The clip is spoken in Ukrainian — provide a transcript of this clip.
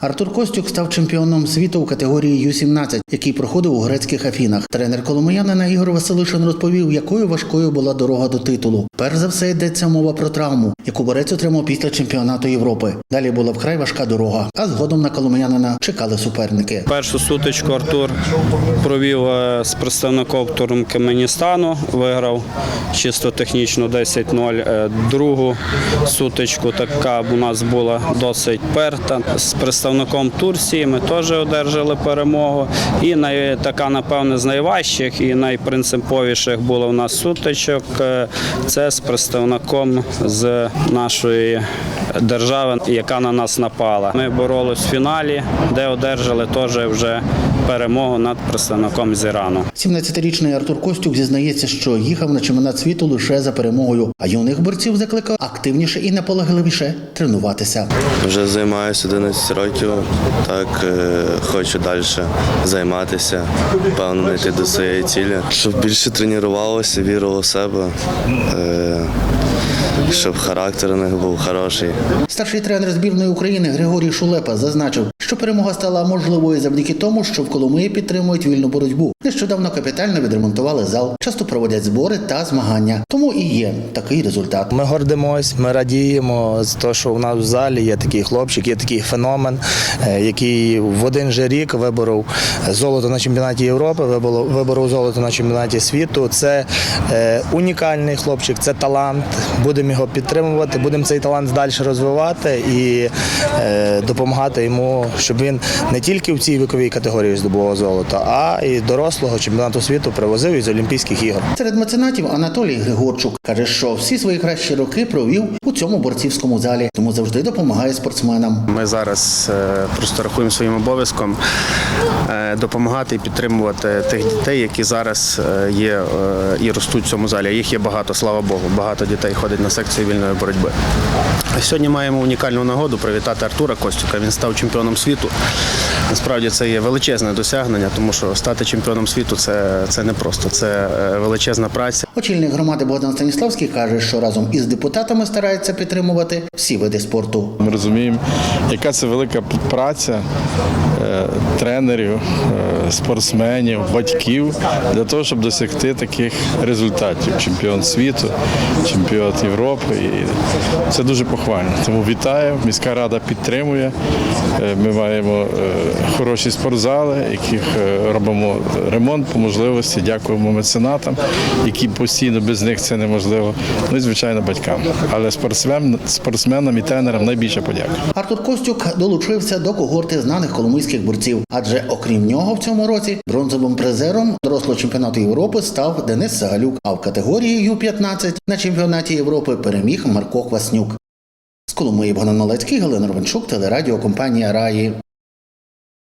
Артур Костюк став чемпіоном світу у категорії Ю-17, який проходив у грецьких Афінах. Тренер коломиянина Ігор Василишин розповів, якою важкою була дорога до титулу. Перш за все йдеться мова про травму, яку борець отримав після чемпіонату Європи. Далі була вкрай важка дорога, а згодом на коломиянина чекали суперники. Першу сутичку Артур провів е, з представником Туркменістану, виграв чисто технічно 10-0. Е, Другу сутичку така у нас була досить перта. З представником Турції ми теж одержали перемогу. І най, така, напевне, з найважчих і найпринциповіших було у нас сутичок. е, Це з представником з нашої держави, яка на нас напала. Ми боролись в фіналі, де одержали теж вже перемогу над представником з Ірану. 17-річний Артур Костюк зізнається, що їхав на чемпіонат світу лише за перемогою, а юних борців закликав активніше і наполегливіше тренуватися. Вже займаюся 11 років, так е, хочу далі займатися, певно, йти до своєї цілі. Щоб більше тренувалося, вірило в себе, 呃 щоб характер у них був хороший. Старший тренер збірної України Григорій Шулепа зазначив, що перемога стала можливою завдяки тому, що в Коломиї підтримують вільну боротьбу. Нещодавно капітально відремонтували зал, часто проводять збори та змагання. Тому і є такий результат. Ми гордимось, ми радіємо з того, що в нас в залі є такий хлопчик, є такий феномен, е, який в один же рік виборов золото на чемпіонаті Європи, виборов, виборов золото на чемпіонаті світу. Це е, унікальний хлопчик, це талант. Будемо його підтримувати, будемо цей талант далі розвивати і е, допомагати йому, щоб він не тільки в цій віковій категорії здобував золото, а і дорослого чемпіонату світу привозив із Олімпійських ігор. Серед меценатів Анатолій Григорчук каже, що всі свої кращі роки провів у цьому борцівському залі, тому завжди допомагає спортсменам. Ми зараз е, просто рахуємо своїм обов'язком е, допомагати і підтримувати тих дітей, які зараз є і ростуть в цьому залі. Їх є багато, слава Богу. Багато дітей ходить на секцію вільної боротьби. Сьогодні маємо унікальну нагоду привітати Артура Костюка. Він став чемпіоном світу. Насправді це є величезне досягнення, тому що стати чемпіоном світу це, це не просто, це е, величезна праця. Очільник громади Богдан Станіславський каже, що разом із депутатами старається підтримувати всі види спорту. Ми розуміємо, яка це велика праця е, тренерів, е, спортсменів, батьків для того, щоб досягти таких результатів. Чемпіон світу, чемпіон Європи. І це дуже похвально. Тому вітаю. Міська рада підтримує. Е, Ми маємо е, хороші спортзали, яких е, робимо ремонт по можливості. Дякуємо меценатам, які постійно без них це неможливо. Ну і звичайно батькам. Але спортсмен, спортсменам і тренерам найбільше подяка. Артур Костюк долучився до когорти знаних коломийських борців, адже окрім нього в цьому році бронзовим призером дорослого чемпіонату Європи став Денис Сагалюк. А в категорії Ю-15 на чемпіонаті Європи переміг Марко Кваснюк. З Коломиї Богдан Малецький, Галина Ровенчук, телерадіокомпанія Раї.